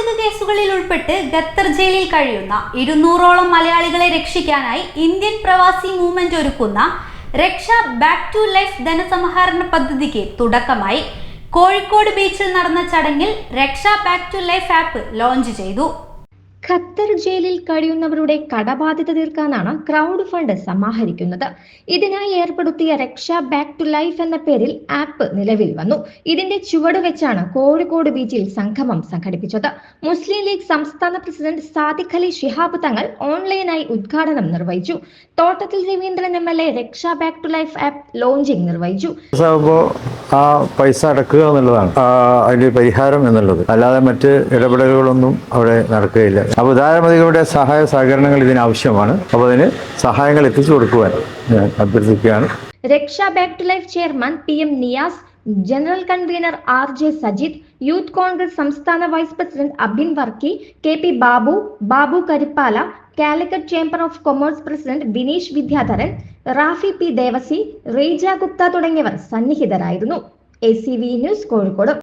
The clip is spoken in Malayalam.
സാമ്പത്തിക കേസുകളിൽ ഉൾപ്പെട്ട് ഖത്തർ ജയിലിൽ കഴിയുന്ന ഇരുന്നൂറോളം മലയാളികളെ രക്ഷിക്കാനായി ഇന്ത്യൻ പ്രവാസി മൂവ്മെന്റ് ഒരുക്കുന്ന രക്ഷ ബാക്ക് ടു ലൈഫ് ധനസമാഹരണ പദ്ധതിക്ക് തുടക്കമായി. കോഴിക്കോട് ബീച്ചിൽ നടന്ന ചടങ്ങിൽ Raksha back to life app launch ചെയ്തു. ഖത്തർ ജയിലിൽ കഴിയുന്നവരുടെ കടബാധ്യത തീർക്കാനാണ് ക്രൗഡ് ഫണ്ട് സമാഹരിക്കുന്നത്. ഇതിനായി ഏർപ്പെടുത്തിയ രക്ഷ ബാക്ക് ടു ലൈഫ് എന്ന പേരിൽ ആപ്പ് നിലവിൽ വന്നു. ഇതിന്റെ ചുവട് വെച്ചാണ് കോഴിക്കോട് ബീച്ചിൽ സംഗമം സംഘടിപ്പിച്ചത്. മുസ്ലിം ലീഗ് സംസ്ഥാന പ്രസിഡന്റ് സാദിഖ് അലി ഷിഹാബ് തങ്ങൾ ഓൺലൈനായി ഉദ്ഘാടനം നിർവഹിച്ചു. Thottathil Raveendran M L A Raksha back to life app launching നിർവഹിച്ചു. ആ പൈസ അടക്കുക എന്നുള്ളതാണ്. അതിന്റെ പരിഹാരം എന്നുള്ളത്. അല്ലാതെ മറ്റ് ഇടപെടലുകളൊന്നും അവിടെ നടക്കുകയില്ല. അപ്പോൾ ധാരാളമതികളുടെ സഹായ സഹകരണങ്ങൾ ഇതിനാവശ്യമാണ് അപ്പോൾ അതിന് സഹായങ്ങൾ എത്തിച്ചു കൊടുക്കുവാൻ ഞാൻ അഭ്യർത്ഥിക്കുകയാണ്. Raksha back to life chairman P M Niyas general convener R J Sajith youth Congress സംസ്ഥാന vice president Abin Varkey K P Babu Babu Karippala Calicut chamber of commerce president Vineesh Vidyadharan Rafi P Devasi Reeja Gupta തുടങ്ങിയവർ സന്നിഹിതരായിരുന്നു. A C V news Kozhikode.